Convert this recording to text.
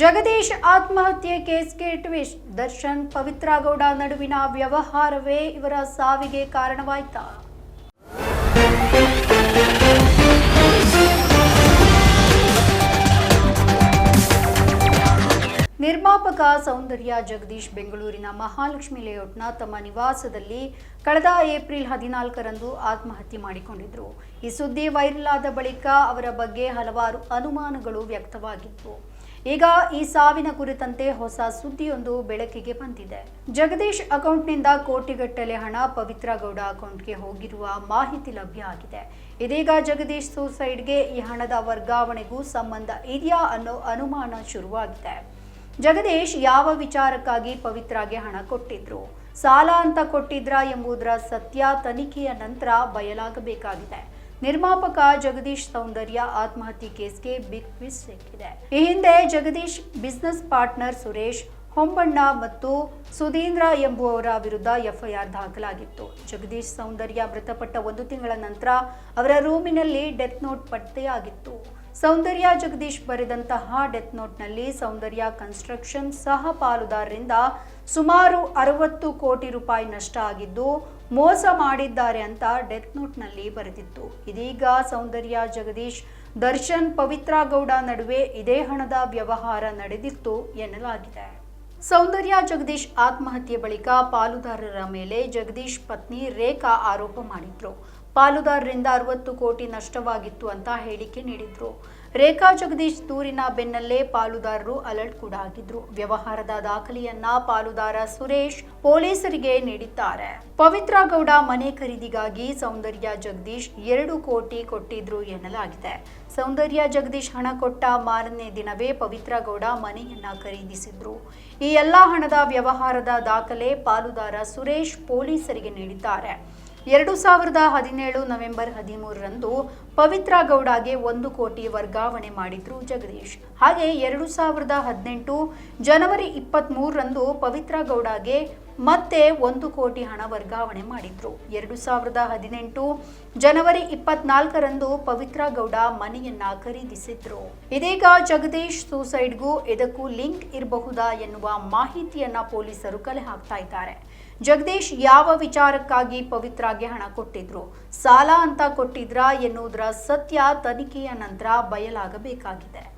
ಜಗದೀಶ್ ಆತ್ಮಹತ್ಯೆ ಕೇಸ್ಗೆ ಟ್ವಿಸ್ಟ್. ದರ್ಶನ್ ಪವಿತ್ರ ಗೌಡ ನಡುವಿನ ವ್ಯವಹಾರವೇ ಇವರ ಸಾವಿಗೆ ಕಾರಣವಾಯ್ತಾ. ನಿರ್ಮಾಪಕ ಸೌಂದರ್ಯ ಜಗದೀಶ್ ಬೆಂಗಳೂರಿನ ಮಹಾಲಕ್ಷ್ಮಿ ಲೇಔಟ್ನ ತಮ್ಮ ನಿವಾಸದಲ್ಲಿ ಕಳೆದ ಏಪ್ರಿಲ್ ಹದಿನಾಲ್ಕರಂದು ಆತ್ಮಹತ್ಯೆ ಮಾಡಿಕೊಂಡಿದ್ದರು ಈ ಸುದ್ದಿ ವೈರಲ್ ಆದ ಬಳಿಕ ಅವರ ಬಗ್ಗೆ ಹಲವಾರು ಅನುಮಾನಗಳು ವ್ಯಕ್ತವಾಗಿತ್ತು. ಈಗ ಈ ಸಾವಿನ ಕುರಿತಂತೆ ಹೊಸ ಸುದ್ದಿಯೊಂದು ಬೆಳಕಿಗೆ ಬಂದಿದೆ. ಜಗದೀಶ್ ಅಕೌಂಟ್ನಿಂದ ಕೋಟಿಗಟ್ಟಲೆ ಹಣ ಪವಿತ್ರ ಗೌಡ ಅಕೌಂಟ್ಗೆ ಹೋಗಿರುವ ಮಾಹಿತಿ ಲಭ್ಯ ಆಗಿದೆ. ಇದೀಗ ಜಗದೀಶ್ ಸೂಸೈಡ್ಗೆ ಈ ಹಣದ ವರ್ಗಾವಣೆಗೂ ಸಂಬಂಧ ಇದೆಯಾ ಅನ್ನೋ ಅನುಮಾನ ಶುರುವಾಗಿದೆ. ಜಗದೀಶ್ ಯಾವ ವಿಚಾರಕ್ಕಾಗಿ ಪವಿತ್ರಾಗೆ ಹಣ ಕೊಟ್ಟಿದ್ರು? ಸಾಲ ಅಂತ ಕೊಟ್ಟಿದ್ರಾ ಎಂಬುದರ ಸತ್ಯ ತನಿಖೆಯ ನಂತರ ಬಯಲಾಗಬೇಕಾಗಿದೆ. ನಿರ್ಮಾಪಕ ಜಗದೀಶ್ ಸೌಂದರ್ಯ ಆತ್ಮಹತ್ಯೆ ಕೇಸ್ಗೆ ಬಿಗ್ ಟ್ವಿಸ್ಟ್ ಸಿಕ್ಕಿದೆ. ಈ ಹಿಂದೆ ಜಗದೀಶ್ ಬಿಸ್ನೆಸ್ ಪಾರ್ಟ್ನರ್ ಸುರೇಶ್, ಹೊಂಬಣ್ಣ ಮತ್ತು ಸುಧೀಂದ್ರ ಎಂಬುವವರ ವಿರುದ್ಧ ಎಫ್ಐಆರ್ ದಾಖಲಾಗಿತ್ತು. ಜಗದೀಶ್ ಸೌಂದರ್ಯ ಮೃತಪಟ್ಟ ಒಂದು ತಿಂಗಳ ನಂತರ ಅವರ ರೂಮಿನಲ್ಲಿ ಡೆತ್ ನೋಟ್ ಪತ್ತೆಯಾಗಿತ್ತು. ಸೌಂದರ್ಯ ಜಗದೀಶ್ ಬರೆದಂತಹ ಡೆತ್ ನೋಟ್ನಲ್ಲಿ ಸೌಂದರ್ಯ ಕನ್ಸ್ಟ್ರಕ್ಷನ್ ಸಹ ಪಾಲುದಾರರಿಂದ ಸುಮಾರು ಅರವತ್ತು ಕೋಟಿ ರೂಪಾಯಿ ನಷ್ಟ ಆಗಿದ್ದು, ಮೋಸ ಮಾಡಿದ್ದಾರೆ ಅಂತ ಡೆತ್ ನೋಟ್ನಲ್ಲಿ ಬರೆದಿತ್ತು. ಇದೀಗ ಸೌಂದರ್ಯ ಜಗದೀಶ್ ದರ್ಶನ್ ಪವಿತ್ರ ಗೌಡ ನಡುವೆ ಇದೇ ಹಣದ ವ್ಯವಹಾರ ನಡೆದಿತ್ತು ಎನ್ನಲಾಗಿದೆ. ಸೌಂದರ್ಯ ಜಗದೀಶ್ ಆತ್ಮಹತ್ಯೆ ಬಳಿಕ ಪಾಲುದಾರರ ಮೇಲೆ ಜಗದೀಶ್ ಪತ್ನಿ ರೇಖಾ ಆರೋಪ ಮಾಡಿದ್ರು. ಪಾಲುದಾರರಿಂದ ಅರವತ್ತು ಕೋಟಿ ನಷ್ಟವಾಗಿತ್ತು ಅಂತ ಹೇಳಿಕೆ ನೀಡಿದ್ರು. ರೇಖಾ ಜಗದೀಶ್ ದೂರಿನ ಬೆನ್ನಲ್ಲೇ ಪಾಲುದಾರರು ಅಲರ್ಟ್ ಕೂಡ ಆಗಿದ್ರು. ವ್ಯವಹಾರದ ದಾಖಲೆಯನ್ನ ಪಾಲುದಾರ ಸುರೇಶ್ ಪೊಲೀಸರಿಗೆ ನೀಡಿದ್ದಾರೆ. ಪವಿತ್ರ ಗೌಡ ಮನೆ ಖರೀದಿಗಾಗಿ ಸೌಂದರ್ಯ ಜಗದೀಶ್ ಎರಡು ಕೋಟಿ ಕೊಟ್ಟಿದ್ರು ಎನ್ನಲಾಗಿದೆ. ಸೌಂದರ್ಯ ಜಗದೀಶ್ ಹಣ ಕೊಟ್ಟ ಮಾರನೇ ದಿನವೇ ಪವಿತ್ರ ಗೌಡ ಮನೆಯನ್ನ ಖರೀದಿಸಿದ್ರು. ಈ ಎಲ್ಲಾ ಹಣದ ವ್ಯವಹಾರದ ದಾಖಲೆ ಪಾಲುದಾರ ಸುರೇಶ್ ಪೊಲೀಸರಿಗೆ ನೀಡಿದ್ದಾರೆ. ಎರಡು ಸಾವಿರದ ಹದಿನೇಳು ನವೆಂಬರ್ ಹದಿಮೂರರಂದು ಪವಿತ್ರ ಗೌಡಗೆ ಒಂದು ಕೋಟಿ ವರ್ಗಾವಣೆ ಮಾಡಿದ್ರು ಜಗದೀಶ್. ಹಾಗೆ ಎರಡು ಸಾವಿರದ ಹದಿನೆಂಟು ಜನವರಿ ಇಪ್ಪತ್ತ್ಮೂರರಂದು ಪವಿತ್ರ ಗೌಡಗೆ ಮತ್ತೆ ಒಂದು ಕೋಟಿ ಹಣ ವರ್ಗಾವಣೆ ಮಾಡಿದ್ರು. ಎರಡು ಸಾವಿರದ ಹದಿನೆಂಟು ಜನವರಿ ಇಪ್ಪತ್ನಾಲ್ಕರಂದು ಪವಿತ್ರ ಗೌಡ ಮನೆಯನ್ನ ಖರೀದಿಸಿದ್ರು. ಇದೀಗ ಜಗದೀಶ್ ಸೂಸೈಡ್ಗೂ ಇದಕ್ಕೂ ಲಿಂಕ್ ಇರಬಹುದಾ ಎನ್ನುವ ಮಾಹಿತಿಯನ್ನ ಪೊಲೀಸರು ಕಲೆ ಹಾಕ್ತಾ ಇದ್ದಾರೆ. ಜಗದೀಶ್ ಯಾವ ವಿಚಾರಕ್ಕಾಗಿ ಪವಿತ್ರಾಗೆ ಹಣ ಕೊಟ್ಟಿದ್ರು? ಸಾಲ ಅಂತ ಕೊಟ್ಟಿದ್ರಾ ಎನ್ನುವುದರ ಸತ್ಯ ತನಿಖೆಯ ನಂತರ ಬಯಲಾಗಬೇಕಾಗಿದೆ.